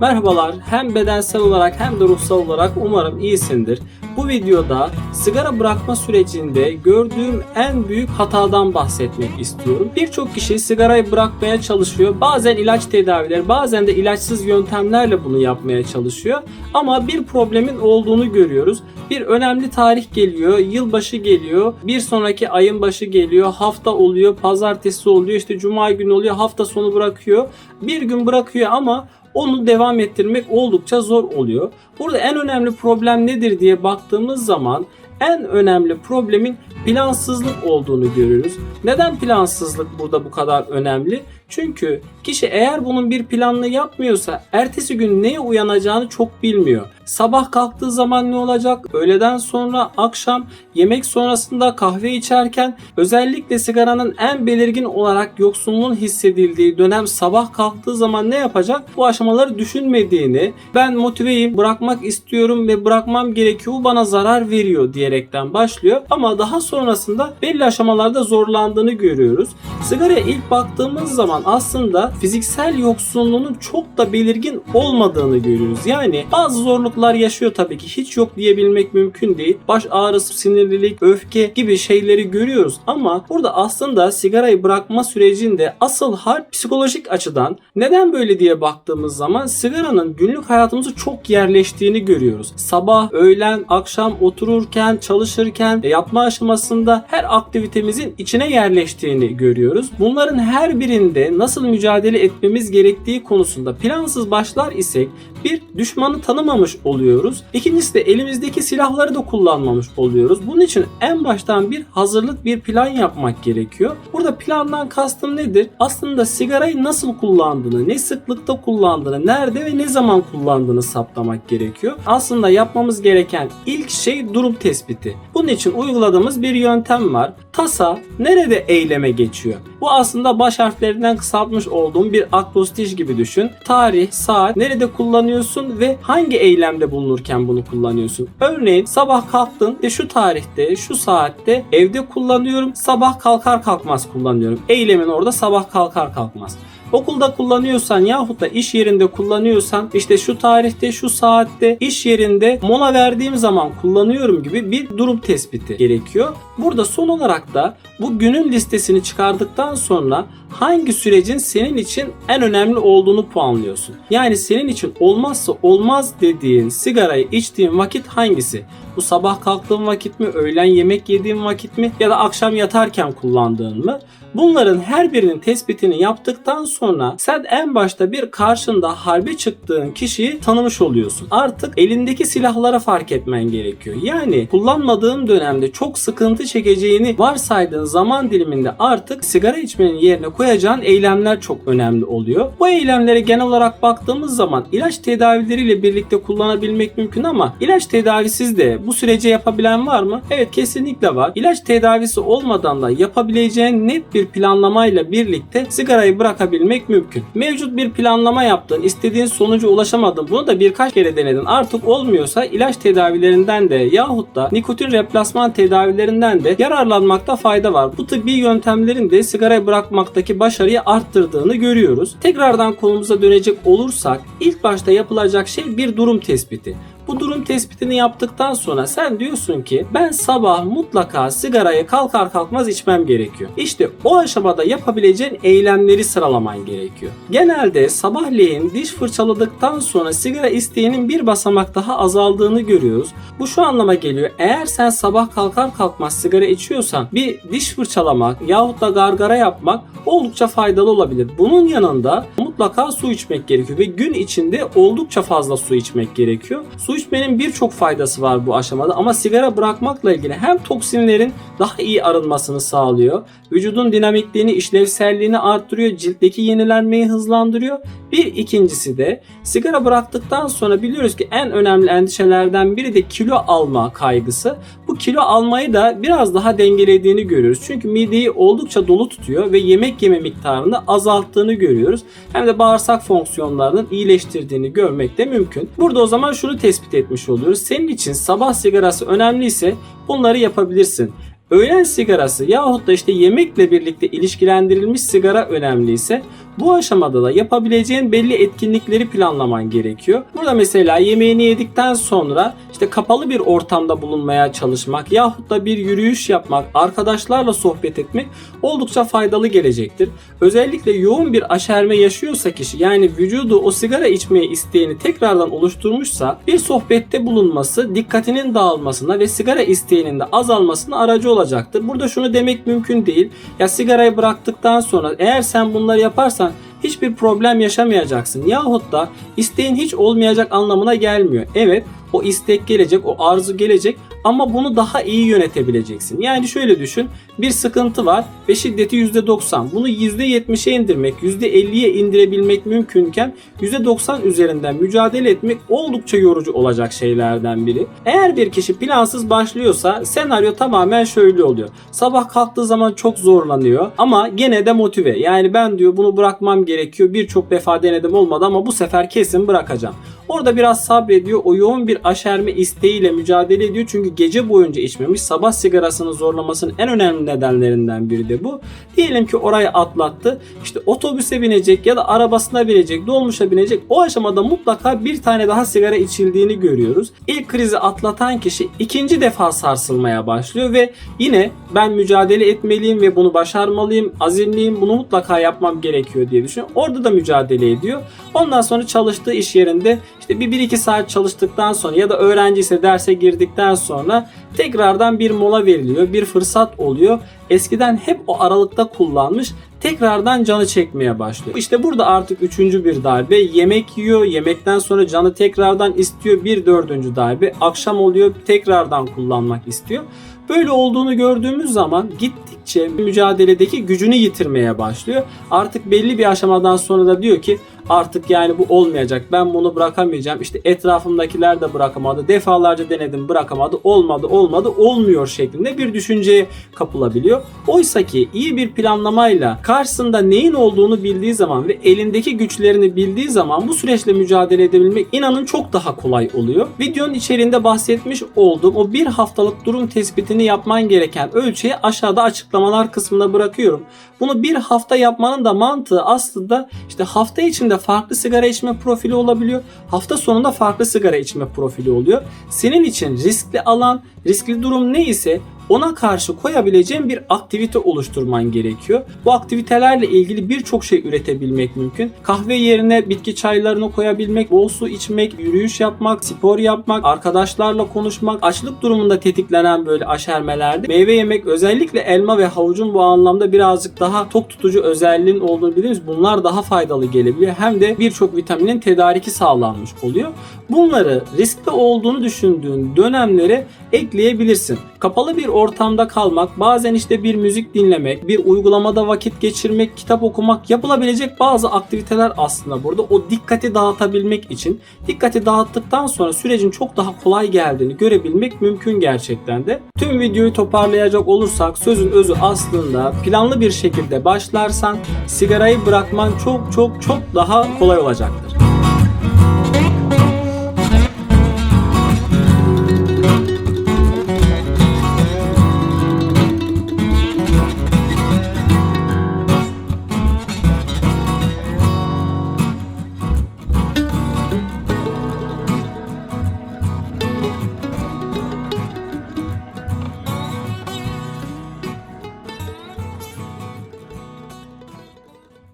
Merhabalar, hem bedensel olarak hem de ruhsal olarak umarım iyisindir. Bu videoda sigara bırakma sürecinde gördüğüm en büyük hatadan bahsetmek istiyorum. Birçok kişi sigarayı bırakmaya çalışıyor. Bazen ilaç tedavileri, bazen de ilaçsız yöntemlerle bunu yapmaya çalışıyor. Ama bir problemin olduğunu görüyoruz. Bir önemli tarih geliyor, yılbaşı geliyor, bir sonraki ayın başı geliyor, hafta oluyor, pazartesi oluyor, işte cuma günü oluyor, hafta sonu bırakıyor. Bir gün bırakıyor ama onu devam ettirmek oldukça zor oluyor. Burada en önemli problem nedir diye baktığımız zaman en önemli problemin plansızlık olduğunu görüyoruz. Neden plansızlık burada bu kadar önemli? Çünkü kişi eğer bunun bir planını yapmıyorsa ertesi gün neye uyanacağını çok bilmiyor. Sabah kalktığı zaman ne olacak? Öğleden sonra, akşam, yemek sonrasında kahve içerken özellikle sigaranın en belirgin olarak yoksunluğun hissedildiği dönem sabah kalktığı zaman ne yapacak? Bu aşamaları düşünmediğini, ben motiveyim, bırakmak istiyorum ve bırakmam gerekiyor, bana zarar veriyor diyerekten başlıyor. Ama daha sonrasında belli aşamalarda zorlandığını görüyoruz. Sigaraya ilk baktığımız zaman aslında fiziksel yoksunluğunun çok da belirgin olmadığını görüyoruz. Yani bazı zorluklar yaşıyor tabii ki. Hiç yok diyebilmek mümkün değil. Baş ağrısı, sinirlilik, öfke gibi şeyleri görüyoruz ama burada aslında sigarayı bırakma sürecinde asıl harp psikolojik açıdan neden böyle diye baktığımız zaman sigaranın günlük hayatımızı çok yerleştiğini görüyoruz. Sabah, öğlen, akşam otururken, çalışırken, yapma aşamasında her aktivitemizin içine yerleştiğini görüyoruz. Bunların her birinde nasıl mücadele etmemiz gerektiği konusunda plansız başlar isek bir düşmanı tanımamış oluyoruz. İkincisi de elimizdeki silahları da kullanmamış oluyoruz. Bunun için en baştan bir hazırlık bir plan yapmak gerekiyor. Burada plandan kastım nedir? Aslında sigarayı nasıl kullandığını, ne sıklıkta kullandığını, nerede ve ne zaman kullandığını saptamak gerekiyor. Aslında yapmamız gereken ilk şey durum tespiti. Bunun için uyguladığımız bir yöntem var. Tasa nerede eyleme geçiyor? Bu aslında baş harflerinden kısaltmış olduğum bir akrostiş gibi düşün. Tarih, saat, nerede kullanıyorsun ve hangi eylemde bulunurken bunu kullanıyorsun. Örneğin sabah kalktın ve şu tarihte, şu saatte evde kullanıyorum. Sabah kalkar kalkmaz kullanıyorum. Eylemin orada sabah kalkar kalkmaz. Okulda kullanıyorsan yahut da iş yerinde kullanıyorsan işte şu tarihte şu saatte iş yerinde mola verdiğim zaman kullanıyorum gibi bir durum tespiti gerekiyor. Burada son olarak da bu günün listesini çıkardıktan sonra hangi sürecin senin için en önemli olduğunu puanlıyorsun. Yani senin için olmazsa olmaz dediğin sigarayı içtiğin vakit hangisi? Bu sabah kalktığın vakit mi, öğlen yemek yediğin vakit mi ya da akşam yatarken kullandığın mı? Bunların her birinin tespitini yaptıktan sonra sen en başta bir karşında harbe çıktığın kişiyi tanımış oluyorsun. Artık elindeki silahlara fark etmen gerekiyor. Yani kullanmadığın dönemde çok sıkıntı çekeceğini varsaydığın zaman diliminde artık sigara içmenin yerine koyacağın eylemler çok önemli oluyor. Bu eylemlere genel olarak baktığımız zaman ilaç tedavileriyle birlikte kullanabilmek mümkün ama ilaç tedavisiz de bu sürece yapabilen var mı? Evet kesinlikle var. İlaç tedavisi olmadan da yapabileceğin net bir planlamayla birlikte sigarayı bırakabilmek mümkün. Mevcut bir planlama yaptın, istediğin sonuca ulaşamadın. Bunu da birkaç kere denedin. Artık olmuyorsa ilaç tedavilerinden de yahut da nikotin replasman tedavilerinden de yararlanmakta fayda var. Bu tıbbi yöntemlerin de sigarayı bırakmaktaki başarıyı arttırdığını görüyoruz. Tekrardan konumuza dönecek olursak ilk başta yapılacak şey bir durum tespiti. Bu durum tespitini yaptıktan sonra sen diyorsun ki ben sabah mutlaka sigarayı kalkar kalkmaz içmem gerekiyor. İşte o aşamada yapabileceğin eylemleri sıralaman gerekiyor. Genelde sabahleyin diş fırçaladıktan sonra sigara isteğinin bir basamak daha azaldığını görüyoruz. Bu şu anlama geliyor. Eğer sen sabah kalkar kalkmaz sigara içiyorsan bir diş fırçalamak yahut da gargara yapmak oldukça faydalı olabilir. Bunun yanında mutlaka su içmek gerekiyor ve gün içinde oldukça fazla su içmek gerekiyor. Su içmenin birçok faydası var bu aşamada ama sigara bırakmakla ilgili hem toksinlerin daha iyi arınmasını sağlıyor, vücudun dinamikliğini, işlevselliğini arttırıyor, ciltteki yenilenmeyi hızlandırıyor. Bir ikincisi de sigara bıraktıktan sonra biliyoruz ki en önemli endişelerden biri de kilo alma kaygısı. Bu kilo almayı da biraz daha dengelediğini görüyoruz. Çünkü mideyi oldukça dolu tutuyor ve yemek yeme miktarını azalttığını görüyoruz. Hem de bağırsak fonksiyonlarının iyileştirdiğini görmek de mümkün. Burada o zaman şunu tespit etmiş oluyoruz. Senin için sabah sigarası önemliyse bunları yapabilirsin. Öğlen sigarası yahut da işte yemekle birlikte ilişkilendirilmiş sigara önemliyse Bu aşamada da yapabileceğin belli etkinlikleri planlaman gerekiyor. Burada mesela yemeğini yedikten sonra işte kapalı bir ortamda bulunmaya çalışmak yahut da bir yürüyüş yapmak, arkadaşlarla sohbet etmek oldukça faydalı gelecektir. Özellikle yoğun bir aşerme yaşıyorsa kişi yani vücudu o sigara içmeye isteğini tekrardan oluşturmuşsa bir sohbette bulunması dikkatinin dağılmasına ve sigara isteğinin de azalmasına aracı olacaktır. Burada şunu demek mümkün değil. Ya sigarayı bıraktıktan sonra eğer sen bunları yaparsan hiçbir problem yaşamayacaksın. Yahut da isteğin hiç olmayacak anlamına gelmiyor. Evet o istek gelecek, o arzu gelecek ama bunu daha iyi yönetebileceksin. Yani şöyle düşün. Bir sıkıntı var ve şiddeti %90. Bunu %70'e indirmek, %50'ye indirebilmek mümkünken %90 üzerinden mücadele etmek oldukça yorucu olacak şeylerden biri. Eğer bir kişi plansız başlıyorsa senaryo tamamen şöyle oluyor. Sabah kalktığı zaman çok zorlanıyor ama gene de motive. Yani ben diyor bunu bırakmam gerekiyor. Birçok defa denedim olmadı ama bu sefer kesin bırakacağım. Orada biraz sabrediyor. O yoğun bir aşerme isteğiyle mücadele ediyor. Çünkü gece boyunca içmemiş. Sabah sigarasını zorlamasının en önemli nedenlerinden biri de bu. Diyelim ki orayı atlattı. İşte otobüse binecek ya da arabasına binecek, dolmuşa binecek. O aşamada mutlaka bir tane daha sigara içildiğini görüyoruz. İlk krizi atlatan kişi ikinci defa sarsılmaya başlıyor ve yine ben mücadele etmeliyim ve bunu başarmalıyım, azimliyim, bunu mutlaka yapmam gerekiyor diye düşünüyor. Orada da mücadele ediyor. Ondan sonra çalıştığı iş yerinde işte bir 1-2 saat çalıştıktan sonra ya da öğrenci ise derse girdikten sonra tekrardan bir mola veriliyor. Bir fırsat oluyor. Eskiden hep o aralıkta kullanmış tekrardan canı çekmeye başlıyor. İşte burada artık üçüncü bir darbe. Yemek yiyor. Yemekten sonra canı tekrardan istiyor. Bir dördüncü darbe. Akşam oluyor. Tekrardan kullanmak istiyor. Böyle olduğunu gördüğümüz zaman gittikçe mücadeledeki gücünü yitirmeye başlıyor. Artık belli bir aşamadan sonra da diyor ki artık yani bu olmayacak. Ben bunu bırakamayacağım. İşte etrafımdakiler de bırakamadı. Defalarca denedim bırakamadı. Olmadı olmadı olmuyor şeklinde bir düşünceye kapılabiliyor. Oysa ki iyi bir planlamayla karşısında neyin olduğunu bildiği zaman ve elindeki güçlerini bildiği zaman bu süreçle mücadele edebilmek inanın çok daha kolay oluyor. Videonun içeriğinde bahsetmiş olduğum o bir haftalık durum tespitini yapman gereken ölçeği aşağıda açıklamalar kısmına bırakıyorum. Bunu bir hafta yapmanın da mantığı aslında işte hafta içinde farklı sigara içme profili olabiliyor. Hafta sonunda farklı sigara içme profili oluyor. Senin için riskli alan, riskli durum neyse ona karşı koyabileceğin bir aktivite oluşturman gerekiyor. Bu aktivitelerle ilgili birçok şey üretebilmek mümkün. Kahve yerine bitki çaylarını koyabilmek, bol su içmek, yürüyüş yapmak, spor yapmak, arkadaşlarla konuşmak, açlık durumunda tetiklenen böyle aşermelerde meyve yemek özellikle elma ve havucun bu anlamda birazcık daha tok tutucu özelliğin olduğunu biliriz. Bunlar daha faydalı gelebiliyor. Hem de birçok vitaminin tedariki sağlanmış oluyor. Bunları riskli olduğunu düşündüğün dönemlere ekleyebilirsin. Kapalı bir ortamda kalmak, bazen işte bir müzik dinlemek, bir uygulamada vakit geçirmek, kitap okumak yapılabilecek bazı aktiviteler aslında burada. O dikkati dağıtabilmek için dikkati dağıttıktan sonra sürecin çok daha kolay geldiğini görebilmek mümkün gerçekten de. Tüm videoyu toparlayacak olursak sözün özü aslında planlı bir şekilde başlarsan sigarayı bırakman çok çok çok daha kolay olacaktır.